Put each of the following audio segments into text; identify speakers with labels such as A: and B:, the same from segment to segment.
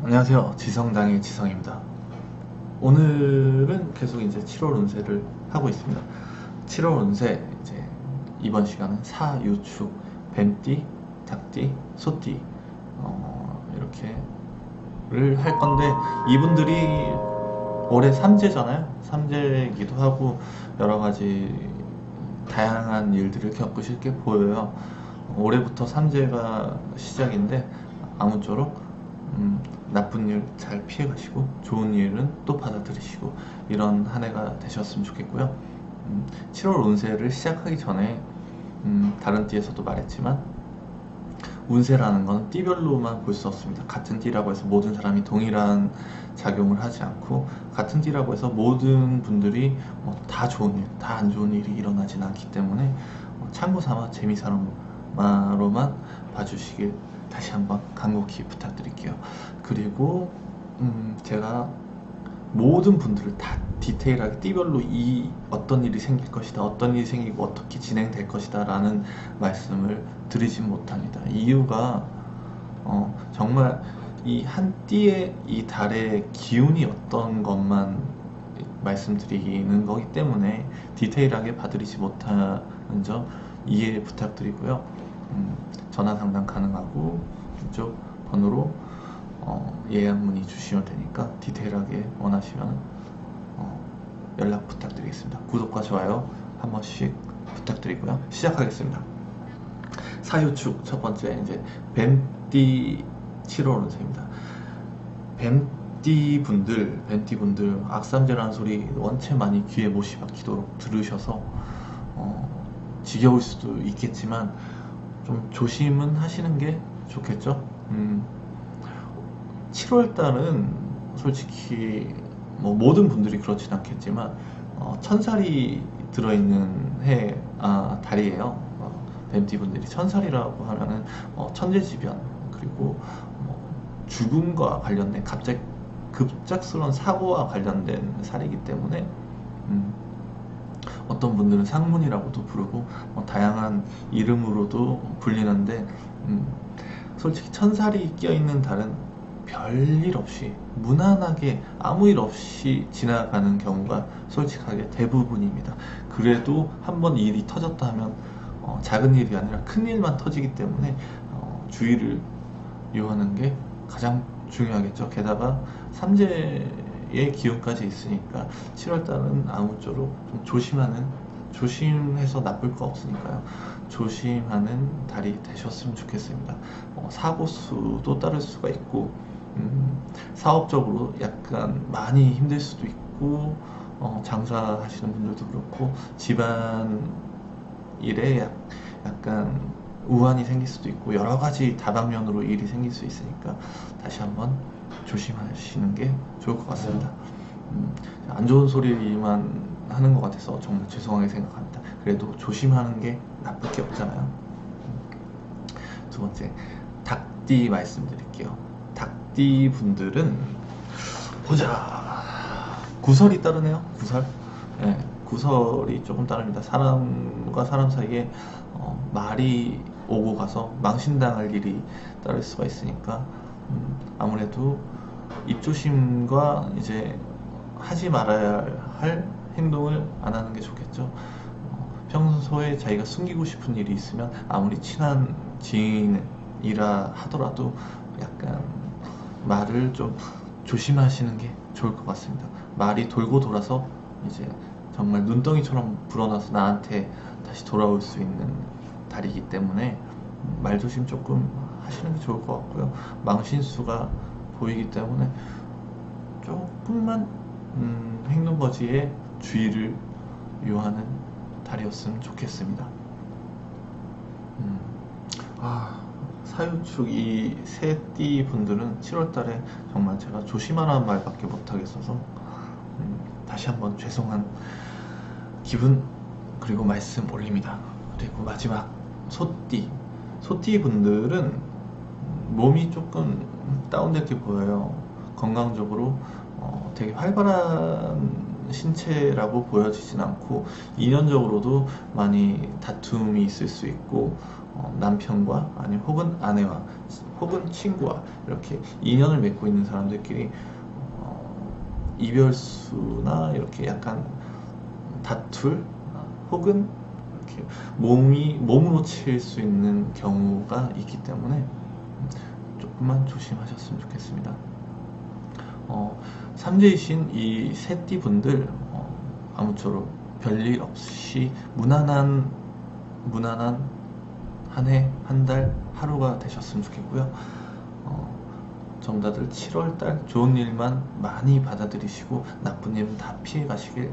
A: 안녕하세요. 지성당의 지성입니다. 오늘은 계속 이제 7월 운세를 하고 있습니다. 7월 운세 이제 이번 시간은 사유축, 뱀띠, 닭띠, 소띠 어, 이렇게를 할 건데 이분들이 올해 삼재잖아요. 삼재이기도 하고 여러 가지 다양한 일들을 겪으실 게 보여요. 올해부터 삼재가 시작인데 아무쪼록 음, 나쁜 일 잘 피해가시고 좋은 일은 또 받아들이시고 이런 한 해가 되셨으면 좋겠고요. 음, 7월 운세를 시작하기 전에 음, 다른 띠에서도 말했지만 운세라는 건 띠별로만 볼 수 없습니다. 같은 띠라고 해서 모든 사람이 동일한 작용을 하지 않고 같은 띠라고 해서 모든 분들이 뭐 다 좋은 일, 다 안 좋은 일이 일어나진 않기 때문에 어, 참고 삼아 재미 삼아 로만 봐주시길 다시 한번 간곡히 부탁드릴게요. 그리고 음, 제가 모든 분들을 다 디테일하게 띠별로 이 어떤 일이 생길 것이다, 어떤 일이 생기고 어떻게 진행될 것이다 라는 말씀을 드리진 못합니다. 이유가 어, 정말 이 한 띠의 이 달의 기운이 어떤 것만 말씀드리는 거기 때문에 디테일하게 봐드리지 못하는 점 이해 부탁드리고요. 음, 전화 상담 가능하고 이쪽 번호로 어, 예약 문의 주시면 되니까 디테일하게 원하시면 어, 연락 부탁드리겠습니다. 구독과 좋아요 한 번씩 부탁드리고요. 시작하겠습니다. 사유축 첫 번째 이제 뱀띠 7월 운세입니다. 뱀띠 분들, 뱀띠 분들 악삼제라는 소리 원체 많이 귀에 못이 박히도록 들으셔서 어, 지겨울 수도 있겠지만 좀 조심은 하시는 게 좋겠죠. 음, 7월 달은 솔직히 뭐 모든 분들이 그렇진 않겠지만 어, 천살이 들어있는 해 아, 달이에요. 어, 뱀띠 분들이 천살이라고 하면은 어, 천재지변 그리고 뭐 죽음과 관련된 갑작 급작스러운 사고와 관련된 살이기 때문에 음, 어떤 분들은 상문이라고도 부르고 뭐 다양한 이름으로도 불리는데 음, 솔직히 천살이 껴있는 달은 별일 없이 무난하게 아무 일 없이 지나가는 경우가 솔직하게 대부분입니다. 그래도 한번 일이 터졌다 하면 어, 작은 일이 아니라 큰 일만 터지기 때문에 어, 주의를 요하는 게 가장 중요하겠죠. 게다가 삼재 의 기운까지 있으니까 7월달은 아무쪼록 좀 조심하는 조심해서 나쁠 거 없으니까요. 조심하는 달이 되셨으면 좋겠습니다. 어, 사고 수도 따를 수가 있고 음, 사업적으로 약간 많이 힘들 수도 있고 어, 장사하시는 분들도 그렇고 집안 일에 약, 약간 우환이 생길 수도 있고 여러 가지 다방면으로 일이 생길 수 있으니까 다시 한번 조심하시는 게 좋을 것 같습니다. 음, 안 좋은 소리만 하는 것 같아서 정말 죄송하게 생각합니다. 그래도 조심하는 게 나쁠 게 없잖아요. 음. 두 번째, 닭띠 말씀드릴게요. 닭띠 분들은 보자. 구설이 따르네요. 구설. 예, 구설이 조금 따릅니다. 사람과 사람 사이에 어, 말이 오고 가서 망신당할 일이 따를 수가 있으니까 음, 아무래도 입조심과 이제 하지 말아야 할 행동을 안 하는 게 좋겠죠. 어, 평소에 자기가 숨기고 싶은 일이 있으면 아무리 친한 지인이라 하더라도 약간 말을 좀 조심하시는 게 좋을 것 같습니다. 말이 돌고 돌아서 이제 정말 눈덩이처럼 불어나서 나한테 다시 돌아올 수 있는 달이기 때문에 말 조심 조금 하시는 게 좋을 것 같고요. 망신수가 보이기 때문에 조금만 음, 행동거지에 주의를 요하는 달이었으면 좋겠습니다. 음, 아, 사유축 이 세띠 분들은 7월달에 정말 제가 조심하라는 말밖에 못하겠어서 음, 다시 한번 죄송한 기분 그리고 말씀 올립니다. 그리고 마지막 소띠 소띠 분들은 몸이 조금 다운될 게 보여요. 건강적으로 어, 되게 활발한 신체라고 보여지진 않고 인연적으로도 많이 다툼이 있을 수 있고 어, 남편과 아니면 혹은 아내와 혹은 친구와 이렇게 인연을 맺고 있는 사람들끼리 어, 이별수나 이렇게 약간 다툴 혹은 이렇게 몸이 몸으로 칠 수 있는 경우가 있기 때문에 조금만 조심하셨으면 좋겠습니다. 어, 삼재이신 이 새띠 분들 어, 아무쪼록 별일 없이 무난한 무난한 한 해, 한 달, 하루가 되셨으면 좋겠고요. 어, 정다들 7월달 좋은 일만 많이 받아들이시고 나쁜 일다 피해 가시길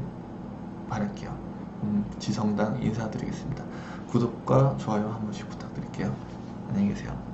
A: 바랄게요. 음, 지성당 인사드리겠습니다. 구독과 좋아요 한 번씩 부탁드릴게요. 안녕히 계세요.